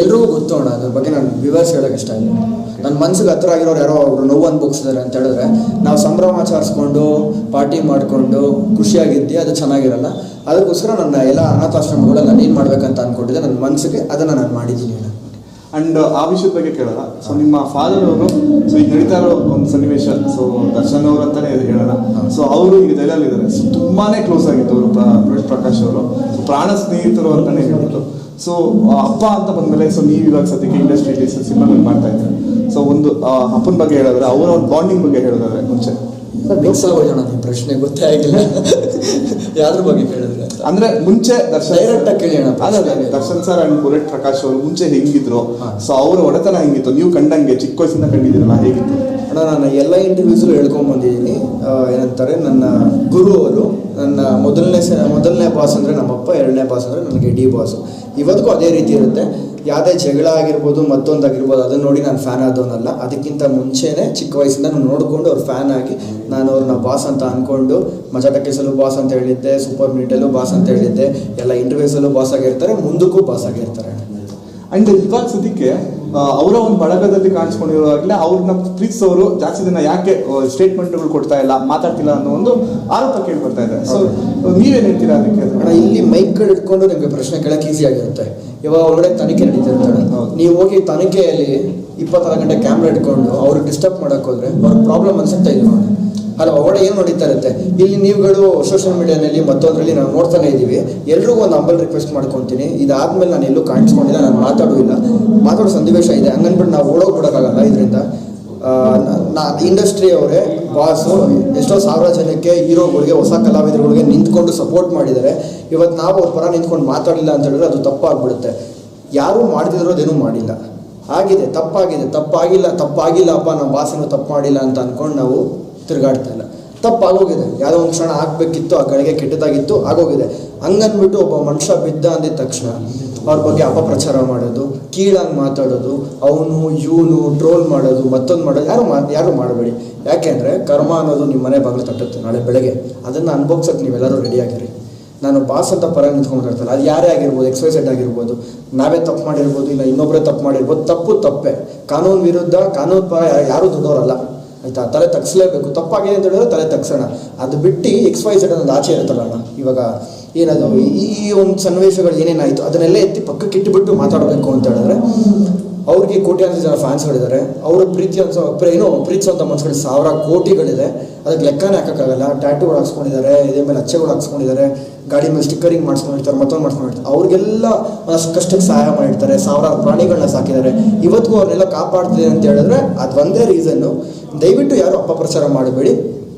ಎಲ್ರಿಗೂ ಗೊತ್ತು ಅಣ್ಣ, ಅದ್ರ ಬಗ್ಗೆ ನಾನು ವಿವರಿಸಿ ಹೇಳೋಕೆ ಇಷ್ಟ ಇಲ್ಲ. ನನ್ನ ಮನ್ಸಿಗೆ ಹತ್ರ ಆಗಿರೋರು ಯಾರೋ ಅವರು ನೋವು ಅನ್ಭವಿಸಿದ್ದಾರೆ ಅಂತ ಹೇಳಿದ್ರೆ, ನಾವು ಸಂಭ್ರಮಾಚರಿಸ್ಕೊಂಡು ಪಾರ್ಟಿ ಮಾಡಿಕೊಂಡು ಖುಷಿಯಾಗಿದ್ದಿ ಅದು ಚೆನ್ನಾಗಿರಲ್ಲ. ಅದಕ್ಕೋಸ್ಕರ ನನ್ನ ಎಲ್ಲ ಅನಾಥಾಶ್ರಮಗಳು ನಾನು ಏನು ಮಾಡ್ಬೇಕಂತ ಅಂದ್ಕೊಂಡಿದ್ದೆ ನನ್ನ ಮನಸ್ಸಿಗೆ ಅದನ್ನು ನಾನು ಮಾಡಿದ್ದೀನಿ ಅಂಡ್ ಆ ವಿಷಯದ ಬಗ್ಗೆ ಕೇಳೋಣ. ಸೊ ನಿಮ್ಮ ಫಾದರ್ ಅವರು ಸೊ ಈಗ ನಡೀತಾ ಇರೋ ಒಂದು ಸನ್ನಿವೇಶ ಸೊ ದರ್ಶನ್ ಅವರು ಅಂತಾನೆ ಹೇಳೋಣ. ಸೊ ಅವರು ಈಗ ಜೈಲಲ್ಲಿ ಇದ್ದಾರೆ ಸೊ ತುಂಬಾನೇ ಕ್ಲೋಸ್ ಆಗಿತ್ತು ಅವರು ಪ್ರಕಾಶ್ ಅವರು. ಪ್ರಾಣ ಸ್ನೇಹಿತರು ಅಂತಾನೆ ಹೇಳಿದ್ರು ಸೊ ಅಪ್ಪ ಅಂತ ಬಂದ್ಮೇಲೆ ಸೊ ನೀವು ಇವಾಗ ಸದ್ಯಕ್ಕೆ ಇಂಡಸ್ಟ್ರಿಯಲ್ಲಿ ಸಿನಿಮಾಗಳು ಮಾಡ್ತಾ ಇದ್ದಾರೆ? ಸೊ ಒಂದು ಅಪ್ಪನ ಬಗ್ಗೆ ಹೇಳಿದ್ರೆ ಅವರ ಒಂದು ಬಾಂಡಿಂಗ್ ಬಗ್ಗೆ ಹೇಳಿದ್ರೆ ಮುಂಚೆ. ಮಿಕ್ಸ್ ಆಗೋಣ ನಿಮ್ಮ ಪ್ರಶ್ನೆ ಗೊತ್ತೇ ಆಗಿಲ್ಲ. ಯಾರ ಬಗ್ಗೆ ಹೇಳಿದ್ರೆ ಅಂದ್ರೆ ಮುಂಚೆ ದರ್ಶನ್ ಡೈರೆಕ್ಟ್ ಆಗಿ ದರ್ಶನ್ ಸರ್ ಅಂಡ್ ಪುರೇಟ್ ಪ್ರಕಾಶ್ ಅವರು ಮುಂಚೆ ಹೆಂಗಿದ್ರು. ಸೊ ಅವರ ಒಡೆತನ ಹೆಂಗಿತ್ತು? ನೀವು ಕಂಡಂಗೆ ಚಿಕ್ಕ ವಯಸ್ಸಿಂದ ಕಂಡಿದ್ದೀರಲ್ಲ ಹೇಗಿತ್ತು? ಅಣ್ಣ ನಾನು ಎಲ್ಲ ಇಂಟರ್ವ್ಯೂಸಲ್ಲೂ ಹೇಳ್ಕೊಂಬಂದಿದ್ದೀನಿ ಏನಂತಾರೆ ನನ್ನ ಗುರು ಅವರು, ನನ್ನ ಮೊದಲನೇ ಸ, ಮೊದಲನೇ ಬಾಸ್ ಅಂದರೆ ನಮ್ಮಪ್ಪ, ಎರಡನೇ ಬಾಸ್ ಅಂದರೆ ನನಗೆ ಡಿ ಬಾಸ್. ಇವತ್ತಿಗೂ ಅದೇ ರೀತಿ ಇರುತ್ತೆ. ಯಾವುದೇ ಜಗಳ ಆಗಿರ್ಬೋದು, ಮತ್ತೊಂದು ಆಗಿರ್ಬೋದು, ಅದನ್ನ ನೋಡಿ ನಾನು ಫ್ಯಾನ್ ಆದವನಲ್ಲ. ಅದಕ್ಕಿಂತ ಮುಂಚೆನೇ, ಚಿಕ್ಕ ವಯಸ್ಸಿಂದ ನಾನು ನೋಡಿಕೊಂಡು ಅವ್ರ ಫ್ಯಾನ್ ಆಗಿ ನಾನು ಅವ್ರನ್ನ ಬಾಸ್ ಅಂತ ಅಂದ್ಕೊಂಡು ಮಜಾ ಟಕೀಸಲ್ಲೂ ಬಾಸ್ ಅಂತ ಹೇಳಿದ್ದೆ ಸೂಪರ್ ಮಿನಿಟಲ್ಲೂ ಬಾಸ್ ಅಂತ ಹೇಳಿದ್ದೆ, ಎಲ್ಲ ಇಂಟರ್ವ್ಯೂಸಲ್ಲೂ ಬಾಸ್ ಆಗಿರ್ತಾರೆ, ಮುಂದಕ್ಕೂ ಬಾಸ್ ಆಗಿರ್ತಾರೆ. ಅಂಡ್ ಇವಾಗ ಸದ್ಯಕ್ಕೆ ಅವರ ಒಂದು ಬಳಗದಲ್ಲಿ ಕಾಣಿಸ್ಕೊಂಡಿರುವಾಗಲೇ ಅವ್ರನ್ನ ಪ್ರೀತಿಸೋರು ಜಾಸ್ತಿ ದಿನ ಯಾಕೆ ಸ್ಟೇಟ್ಮೆಂಟ್ಗಳು ಕೊಡ್ತಾ ಇಲ್ಲ ಮಾತಾಡ್ತಿಲ್ಲ ಅನ್ನೋ ಒಂದು ಆರೋಪ ಕೇಳ್ಕೊಡ್ತಾ ಬರ್ತಾ ಇದೆ. ಸೊ ನೀವೇನ್ ಹೇಳ್ತೀರಾ ಅದಕ್ಕೆ? ಇಲ್ಲಿ ಮೈಕ್ಗಳು ಇಟ್ಕೊಂಡು ನಿಮಗೆ ಪ್ರಶ್ನೆ ಕೇಳಕ್ಕೆ ಈಸಿ ಆಗಿರುತ್ತೆ. ಇವಾಗ ಒಳಗಡೆ ತನಿಖೆ ನಡೀತಿರ್ತಾರೆ. ನೀವು ಹೋಗಿ ತನಿಖೆಯಲ್ಲಿ ಇಪ್ಪತ್ತಾರು ಗಂಟೆ ಕ್ಯಾಮ್ರಾ ಇಟ್ಕೊಂಡು ಅವ್ರಿಗೆ ಡಿಸ್ಟರ್ಬ್ ಮಾಡಕ್ ಹೋದ್ರೆ ಅವ್ರ ಪ್ರಾಬ್ಲಮ್ ಅನ್ಸುತ್ತಾ ಇಲ್ಲ ನೋಡಿ. ಅಲ್ಲ ಒಳಗಡೆ ಏನು ನಡೀತಾ ಇರುತ್ತೆ ಇಲ್ಲಿ ನೀವುಗಳು ಸೋಷಿಯಲ್ ಮೀಡಿಯಾನಲ್ಲಿ ಮತ್ತೊಂದರಲ್ಲಿ ನಾವು ನೋಡ್ತಾನೆ ಇದ್ದೀವಿ. ಎಲ್ರಿಗೂ ಒಂದು ಅಂಬಲ್ ರಿಕ್ವೆಸ್ಟ್ ಮಾಡ್ಕೊತೀನಿ. ಇದಾದ್ಮೇಲೆ ನಾನು ಎಲ್ಲೂ ಕಾಣಿಸ್ಕೊಂಡಿಲ್ಲ, ನಾನು ಮಾತಾಡುವಿಲ್ಲ ಮಾತಾಡೋ ಸನ್ನಿವೇಶ ಇದೆ. ಹಂಗನ್ಬಿಟ್ಟು ನಾವು ಓಡೋಗ್ಬಿಡೋಕ್ಕಾಗಲ್ಲ ಇದರಿಂದ. ನಾ ಇಂಡಸ್ಟ್ರಿ ಅವರೇ ಬಾಸು ಎಷ್ಟೋ ಸಾವಿರ ಜನಕ್ಕೆ, ಹೀರೋಗಳಿಗೆ, ಹೊಸ ಕಲಾವಿದರುಗಳಿಗೆ ನಿಂತ್ಕೊಂಡು ಸಪೋರ್ಟ್ ಮಾಡಿದ್ದಾರೆ. ಇವತ್ತು ನಾವು ಅವ್ರ ಪರ ನಿಂತ್ಕೊಂಡು ಮಾತಾಡಲಿಲ್ಲ ಅಂತ ಹೇಳಿದ್ರೆ ಅದು ತಪ್ಪಾಗ್ಬಿಡುತ್ತೆ. ಯಾರೂ ಮಾಡ್ತಿರೋದೇನೂ ಮಾಡಿಲ್ಲ. ಆಗಿದೆ, ತಪ್ಪಾಗಿದೆ, ತಪ್ಪಾಗಿಲ್ಲ ಅಪ್ಪ, ನಮ್ಮ ಬಾಸಿನೂ ತಪ್ಪು ಮಾಡಿಲ್ಲ ಅಂತ ಅಂದ್ಕೊಂಡು ನಾವು ತಿರುಗಾಡ್ತಾ ಇಲ್ಲ ತಪ್ಪಾಗೋಗಿದೆ ಯಾವುದೋ ಒಂದು ಕ್ಷಣ ಆಗಬೇಕಿತ್ತು, ಆ ಕಡೆಗೆ ಕೆಟ್ಟದಾಗಿತ್ತು, ಆಗೋಗಿದೆ. ಹಂಗನ್ಬಿಟ್ಟು ಒಬ್ಬ ಮನುಷ್ಯ ಬಿದ್ದ ಅಂದಿದ ತಕ್ಷಣ ಅವ್ರ ಬಗ್ಗೆ ಅಪಪ್ರಚಾರ ಮಾಡೋದು, ಕೀಳಾಗಿ ಮಾತಾಡೋದು, ಅವನು, ಇವನು ಟ್ರೋಲ್ ಮಾಡೋದು, ಮತ್ತೊಂದು ಮಾಡೋದು, ಯಾರು ಮಾ, ಯಾರು ಮಾಡಬೇಡಿ. ಯಾಕೆಂದರೆ ಕರ್ಮ ಅನ್ನೋದು ನಿಮ್ಮ ಮನೆ ಬಾಗಿಲು ತಟ್ಟುತ್ತೆ ನಾಳೆ ಬೆಳಗ್ಗೆ. ಅದನ್ನು ಅನುಭವಿಸೋಕೆ ನೀವೆಲ್ಲರೂ ರೆಡಿಯಾಗಿರಿ ನಾನು ಬಾಸ್ ಅಂತ ಪರ ನಿಂತ್ಕೊಂಡು ಅದು ಯಾರೇ ಆಗಿರ್ಬೋದು ಎಕ್ಸ್ ಆಗಿರ್ಬೋದು, ನಾವೇ ತಪ್ಪು ಮಾಡಿರ್ಬೋದು, ಇಲ್ಲ ಇನ್ನೊಬ್ಬರೇ ತಪ್ಪು ಮಾಡಿರ್ಬೋದು, ತಪ್ಪು ತಪ್ಪೇ. ಕಾನೂನು ವಿರುದ್ಧ, ಕಾನೂನು ಪರ ಯಾರೂ ದೊಡ್ಡವರಲ್ಲ ಆಯ್ತಾ? ತಲೆ ತಗ್ಸ್ಲೇಬೇಕು. ತಪ್ಪಾಗಿದೆ ಅಂತ ಹೇಳಿದ್ರೆ ತಲೆ ತಗ್ಸೋಣ. ಅದು ಬಿಟ್ಟು ಎಕ್ಸ್ ವೈ ಸೆಡ್ ಅನ್ನೋದು ಆಚೆ ಇರುತ್ತಲ್ಲ ಅಣ್ಣ? ಇವಾಗ ಏನದು? ಈ ಈ ಒಂದು ಸನ್ನಿವೇಶಗಳು ಏನೇನಾಯಿತು? ಅದನ್ನೆಲ್ಲ ಎತ್ತಿ ಪಕ್ಕಕ್ಕೆ ಇಟ್ಟುಬಿಟ್ಟು ಮಾತಾಡಬೇಕು ಅಂತ ಹೇಳಿದ್ರೆ ಅವ್ರಿಗೆ ಕೋಟ್ಯಾಂತರ ಜನ ಫ್ಯಾನ್ಸ್ಗಳಿದ್ದಾರೆ ಅವರ ಪ್ರೀತಿ ಅನ್ಸೋ ಏನು ಏನೋ ಪ್ರೀತಿಸುವಂಥ ಮನಸ್ಸುಗಳು ಸಾವಿರ ಕೋಟಿಗಳಿದೆ. ಅದಕ್ಕೆ ಲೆಕ್ಕನೇ ಹಾಕೋಕ್ಕಾಗಲ್ಲ. ಟ್ಯಾಟೂಗಳು ಹಾಕ್ಸ್ಕೊಂಡಿದ್ದಾರೆ, ಇದೇ ಮೇಲೆ ಅಚ್ಚೆಗಳು ಹಾಕ್ಸ್ಕೊಂಡಿದ್ದಾರೆ. ಗಾಡಿ ಮೇಲೆ ಸ್ಟಿಕ್ಕರಿಂಗ್ ಮಾಡಿಸ್ಕೊಂಡಿರ್ತಾರೆ ಮತ್ತೊಂದು ಮಾಡ್ಸ್ಕೊಂಡಿರ್ತಾರೆ ಅವ್ರಿಗೆಲ್ಲ ಒಂದಷ್ಟು ಕಷ್ಟಕ್ಕೆ ಸಹಾಯ ಮಾಡಿರ್ತಾರೆ. ಸಾವಿರಾರು ಪ್ರಾಣಿಗಳನ್ನ ಸಾಕಿದ್ದಾರೆ. ಇವತ್ತಿಗೂ ಅವ್ರನ್ನೆಲ್ಲ ಕಾಪಾಡ್ತಿದೆ ಅಂತ ಹೇಳಿದ್ರೆ ಅದು ಒಂದೇ ರೀಸನ್ನು ದಯವಿಟ್ಟು ಯಾರು ಅಪಪ್ರಚಾರ ಮಾಡಬೇಡಿ.